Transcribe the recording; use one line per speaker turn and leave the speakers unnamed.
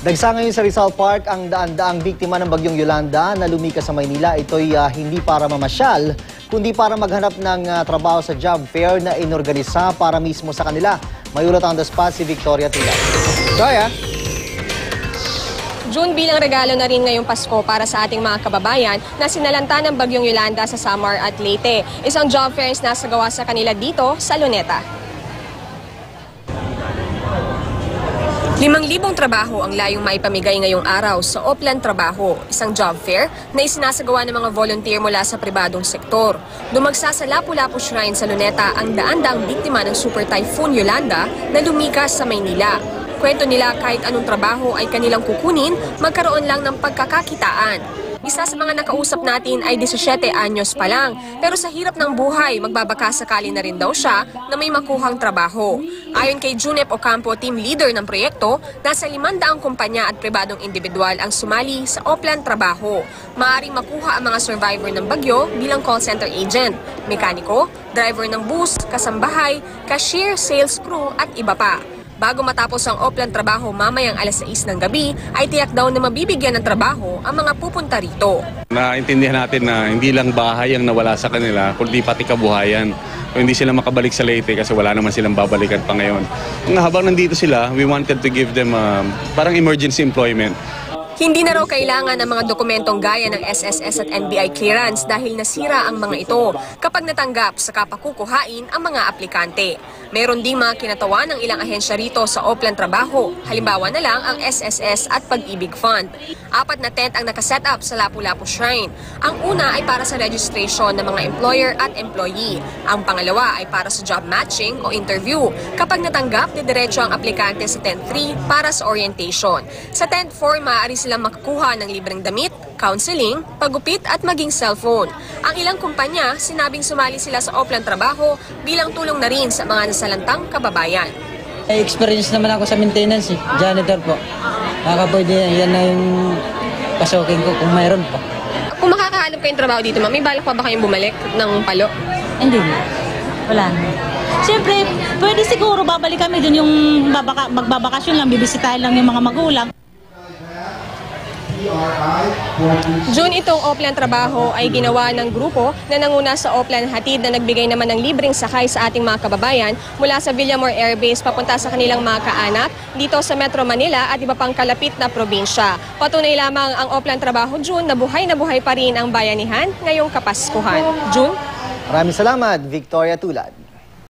Dagsa ngayon sa Rizal Park ang daan-daang biktima ng bagyong Yolanda na lumikas sa Maynila. Ito'y ah, hindi para mamasyal, kundi para maghanap ng ah, trabaho sa job fair na inorganisa para mismo sa kanila. Mayulot on the spot si Victoria Tila. Kaya,
June bilang regalo na rin ngayong Pasko para sa ating mga kababayan na sinalanta ng Bagyong Yolanda sa Samar at Leyte. Isang job fair na nasagawa sa kanila dito sa Luneta. Limang libong trabaho ang layong maipamigay ngayong araw sa Oplan Trabaho, isang job fair na isinasagawa ng mga volunteer mula sa pribadong sektor. Dumagsa sa Lapu-Lapu Shrine sa Luneta ang daan-daang biktima ng Super Typhoon Yolanda na lumikas sa Maynila. Kwento nila kahit anong trabaho ay kanilang kukunin, magkaroon lang ng pagkakakitaan. Isa sa mga nakausap natin ay 17 anyos pa lang, pero sa hirap ng buhay, magbabaka sakali na rin daw siya na may makuhang trabaho. Ayon kay Junep Ocampo, team leader ng proyekto, nasa 500 kumpanya at pribadong individual ang sumali sa Oplan Trabaho. Maaring makuha ang mga survivor ng bagyo bilang call center agent, mekaniko, driver ng bus, kasambahay, cashier, sales crew at iba pa. Bago matapos ang Oplan trabaho mamayang alas 6 ng gabi, ay tiyak daw na mabibigyan ng trabaho ang mga pupunta rito.
Naintindihan natin na hindi lang bahay ang nawala sa kanila, kundi pati kabuhayan. Kung hindi sila makabalik sa Leyte kasi wala naman silang babalikan pa ngayon. Kung habang nandito sila, we wanted to give them um, parang emergency employment.
Hindi na raw kailangan ng mga dokumentong gaya ng SSS at NBI clearance dahil nasira ang mga ito kapag natanggap sa kapakukuhain ang mga aplikante. Meron ding mga kinatawa ng ilang ahensya rito sa Oplan Trabaho, halimbawa na lang ang SSS at Pag-ibig Fund. Apat na tent ang nakaset up sa Lapu-Lapu Shrine. Ang una ay para sa registration ng mga employer at employee. Ang pangalawa ay para sa job matching o interview. Kapag natanggap, didiretso ang aplikante sa tent 3 para sa orientation. Sa tent 4, maaari silang makakuha ng libreng damit, counseling, pagupit at maging cellphone. Ang ilang kumpanya, sinabing sumali sila sa Oplan Trabaho bilang tulong na rin sa mga nasalantang kababayan.
May experience naman ako sa maintenance eh. Janitor po. Baka pwede yan na yung pasukin ko kung mayroon po.
Kung makakahanap kayong trabaho dito, ma'am, may balak pa ba kayong bumalik ng palo?
Hindi na. Wala na. Siyempre, pwede siguro babalik kami dun yung babaka, magbabakasyon lang, bibisitahin lang yung mga magulang.
June itong Oplan Trabaho ay ginawa ng grupo na nanguna sa Oplan Hatid na nagbigay naman ng libreng sakay sa ating mga kababayan mula sa Villamor Air Base papunta sa kanilang mga kaanak dito sa Metro Manila at iba pang kalapit na probinsya. Patunay lamang ang Oplan Trabaho June na buhay na buhay pa rin ang bayanihan ngayong Kapaskuhan. June?
maraming salamat, Victoria Tulad.